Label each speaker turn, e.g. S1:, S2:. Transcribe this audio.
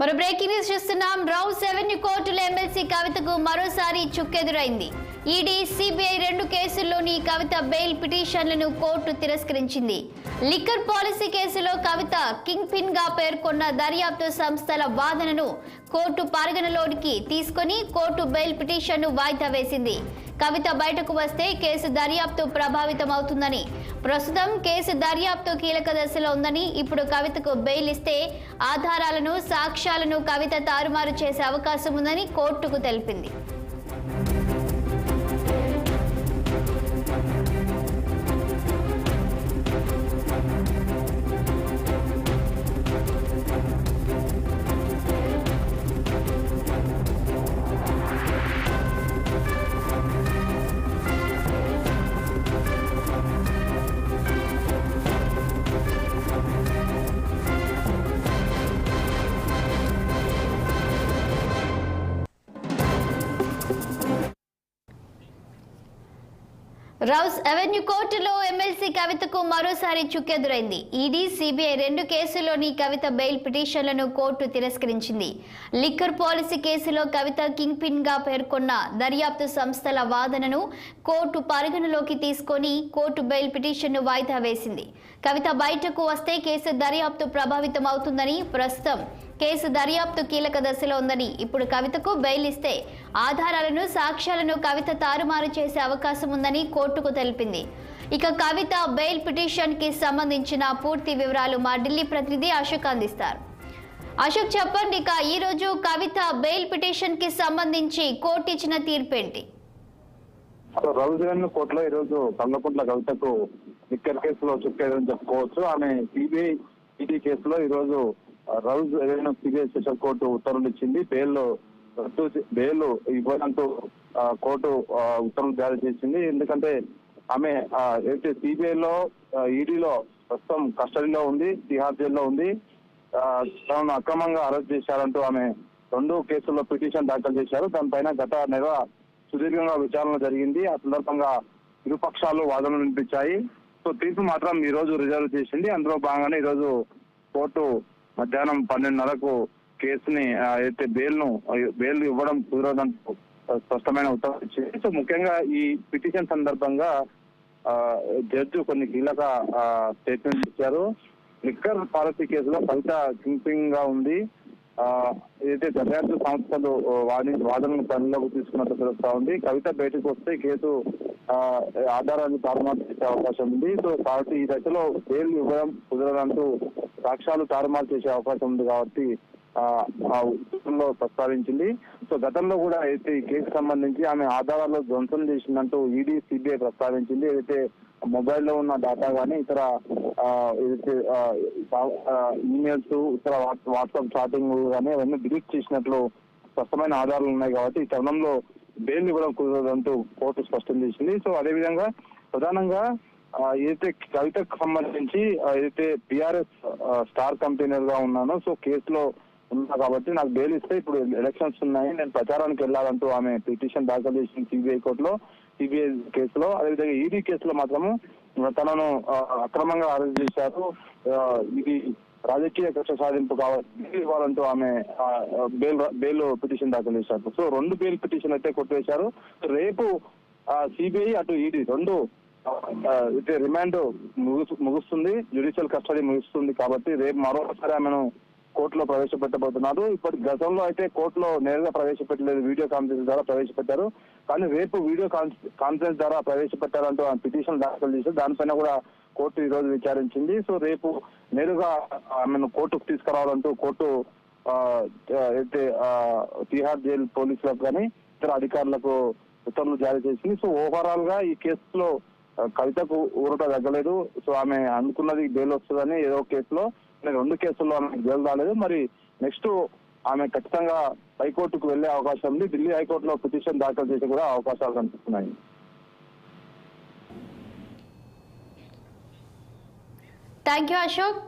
S1: మన breaking news చూస్తున్నాం. Rouse revenue కోర్టులో ఎమ్మెల్సీ కవితకు మరోసారి చుక్కెదురైంది. ఈడీ సిబిఐ రెండు కేసుల్లోని కవిత బెయిల్ పిటిషన్లను కోర్టు తిరస్కరించింది. లిక్కర్ పాలసీ కేసులో కవిత కింగ్ పిన్గా పేర్కొన్న దర్యాప్తు సంస్థల వాదనను కోర్టు పరిగణలోనికి తీసుకొని కోర్టు బెయిల్ పిటిషన్ను వాయిదా వేసింది. కవిత బయటకు వస్తే కేసు దర్యాప్తు ప్రభావితం అవుతుందని ప్రస్తుతం కేసు దర్యాప్తు కీలక దశలో ఉందని ఇప్పుడు కవితకు బెయిల్ ఇస్తే ఆధారాలను సాక్ష్యాలను కవిత తారుమారు చేసే అవకాశం ఉందని కోర్టుకు తెలిపింది. రౌస్ అవెన్యూ కోర్టులో ఎమ్మెల్సీ కవితకు మరోసారి చుక్కెదురైంది. ఈడీ సిబిఐ రెండు కేసుల్లోని కవిత బెయిల్ పిటిషన్లను కోర్టు తిరస్కరించింది. లిక్కర్ పాలసీ కేసులో కవిత కింగ్ పిన్గా పేర్కొన్న దర్యాప్తు సంస్థల వాదనను కోర్టు పరిగణలోకి తీసుకొని కోర్టు బెయిల్ పిటిషన్ను వాయిదా వేసింది. కవిత బయటకు వస్తే కేసు దర్యాప్తు ప్రభావితం అవుతుందని ప్రస్తుతం కేసు దర్యాప్తు కీలక దశలో ఉందని ఇప్పుడు కవితకు బెయిల్ ఇస్తే ఆధారాలను సాక్ష్యాలను కవిత తారుమారు చేసే అవకాశం ఉందని కోర్టుకు తెలిపింది. ఇక కవిత బెయిల్ పిటిషన్కి సంబంధించిన పూర్తి వివరాలు మా ఢిల్లీ ప్రతినిధి అశోక్ అందిస్తారు. అశోక్ చెప్పండి ఇక ఈ రోజు కవిత బెయిల్ పిటిషన్కి సంబంధించి కోర్టు ఇచ్చిన తీర్పేంటి?
S2: ఏంటి రవిజన్ కోర్టులో ఈ రోజు కల్లకుంట్ల కవితకు లిక్కర్ కేసులో చుక్కేదని చెప్పుకోవచ్చు. ఆమె సిబిఐ ఈడీ కేసులో ఈ రోజు రౌజ్ సిబిఐ స్పెషల్ కోర్టు ఉత్తర్వులు ఇచ్చింది. బెయిల్ రద్దు బెయిల్ ఇవ్వడంతో కోర్టు ఉత్తర్వులు జారీ చేసింది. ఎందుకంటే ఆమె ఆ, సిబిఐలో ఈడీలో ప్రస్తుతం కస్టడీలో ఉంది తిహార్ జైల్లో ఉంది తనను అక్రమంగా అరెస్ట్ చేశారంటూ ఆమె రెండు కేసుల్లో పిటిషన్ దాఖలు చేశారు. దానిపైన గత నెల సుదీర్ఘంగా విచారణ జరిగింది. ఆ సందర్భంగా ఇరుపక్షాలు వాదనలు వినిపించాయి. సో తీర్పు మాత్రం ఈ రోజు రిజర్వ్ చేసింది. అందులో భాగంగానే ఈ రోజు కోర్టు మధ్యాహ్నం పన్నెండున్నరకు కేసుని అయితే బెయిల్ను బెయిల్ ఇవ్వడం కుదరదంటూ స్పష్టమైన ఉత్తర్వులు ఇచ్చింది. సో ముఖ్యంగా ఈ పిటిషన్ సందర్భంగా ఆ, జడ్జి కొన్ని కీలక స్టేట్మెంట్స్ ఇచ్చారు. లిక్కర్ పాలసీ కేసులో కవిత కింపింగ్గా ఉంది. ఆ, ఏదైతే దర్యాప్తు సంస్థలు వాది వాదనను పనిలోకి తీసుకున్నట్టు తెలుస్తా ఉంది. కవిత బయటకు వస్తే కేసు ఆ, ఆధారాన్ని తారుమారు చేసే అవకాశం ఉంది. సో కాబట్టి ఈ దశలో బెయిల్ ఇవ్వడం కుదరదంటూ సాక్ష్యాలు తారుమారు చేసే అవకాశం ఉంది కాబట్టి ఆ, ఉత్తర్వుల్లో ప్రస్తావించింది. సో గతంలో కూడా అయితే ఈ కేసు సంబంధించి ఆమె ఆధారాలు ధ్వంసం చేసిందంటూ ఈడీ సిబిఐ ప్రస్తావించింది. ఏదైతే మొబైల్లో ఉన్న డేటా కానీ ఇతర ఏదైతే ఈమెయిల్స్ ఇతర వాట్సాప్ చాటింగ్ కానీ అవన్నీ డిలీట్ చేసినట్లు స్పష్టమైన ఆధారాలు ఉన్నాయి కాబట్టి ఈ తరుణంలో బెయిల్ ఇవ్వడం కుదరదంటూ కోర్టు స్పష్టం చేసింది. సో అదేవిధంగా ప్రధానంగా ఏదైతే కవితకు సంబంధించి ఏదైతే టిఆర్ఎస్ స్టార్ కంపెనీర్గా ఉన్నానో సో కేసులో ఉన్నా కాబట్టి నాకు బెయిల్ ఇస్తే ఇప్పుడు ఎలక్షన్స్ ఉన్నాయి నేను ప్రచారానికి వెళ్ళాలంటూ ఆమె పిటిషన్ దాఖలు చేసిన సిబిఐ కోర్టులో సిబిఐ కేసులో. అదేవిధంగా ఈడీ కేసులో మాత్రము తనను అక్రమంగా అరెస్ట్ చేశారు. ఇది రాజకీయ కక్ష సాధింపు కావాలి ఇవ్వాలంటూ ఆమె బెయిల్ బెయిల్ పిటిషన్ దాఖలు చేశారు. సో రెండు బెయిల్ పిటిషన్ అయితే కొట్టివేశారు. రేపు సిబిఐ అటు ఈడీ రెండు రిమాండ్ ముగుస్తుంది జ్యుడిషియల్ కస్టడీ ముగుస్తుంది కాబట్టి రేపు మరోసారి ఆమెను కోర్టులో ప్రవేశపెట్టబోతున్నారు. ఇప్పటి గతంలో అయితే కోర్టులో నేరుగా ప్రవేశపెట్టలేదు వీడియో కాన్ఫరెన్స్ ద్వారా ప్రవేశపెట్టారు. కానీ రేపు వీడియో కాన్ఫరెన్స్ ద్వారా ప్రవేశపెట్టారంటూ పిటిషన్ దాఖలు చేశారు. దానిపైన కూడా కోర్టు ఈ రోజు విచారించింది. సో రేపు నేరుగా ఆమెను కోర్టుకు తీసుకురావాలంటూ కోర్టు అయితే ఆ, తిహార్ జైలు పోలీసులకు కానీ ఇతర అధికారులకు ఉత్తర్వులు జారీ చేసింది. సో ఓవరాల్గా ఈ కేసులో కవితకు ఊరట తగ్గలేదు. సో ఆమె అనుకున్నది బెయిల్ వస్తుందని ఏదో కేసులో రెండు కేసుల్లో ఆమె జైలు రాలేదు. మరి నెక్స్ట్ ఆమె ఖచ్చితంగా హైకోర్టుకు వెళ్ళే అవకాశం ఉంది. ఢిల్లీ హైకోర్టులో పిటిషన్ దాఖలు చేసే కూడా అవకాశాలు కనిపిస్తున్నాయి.
S1: Thank you Ashok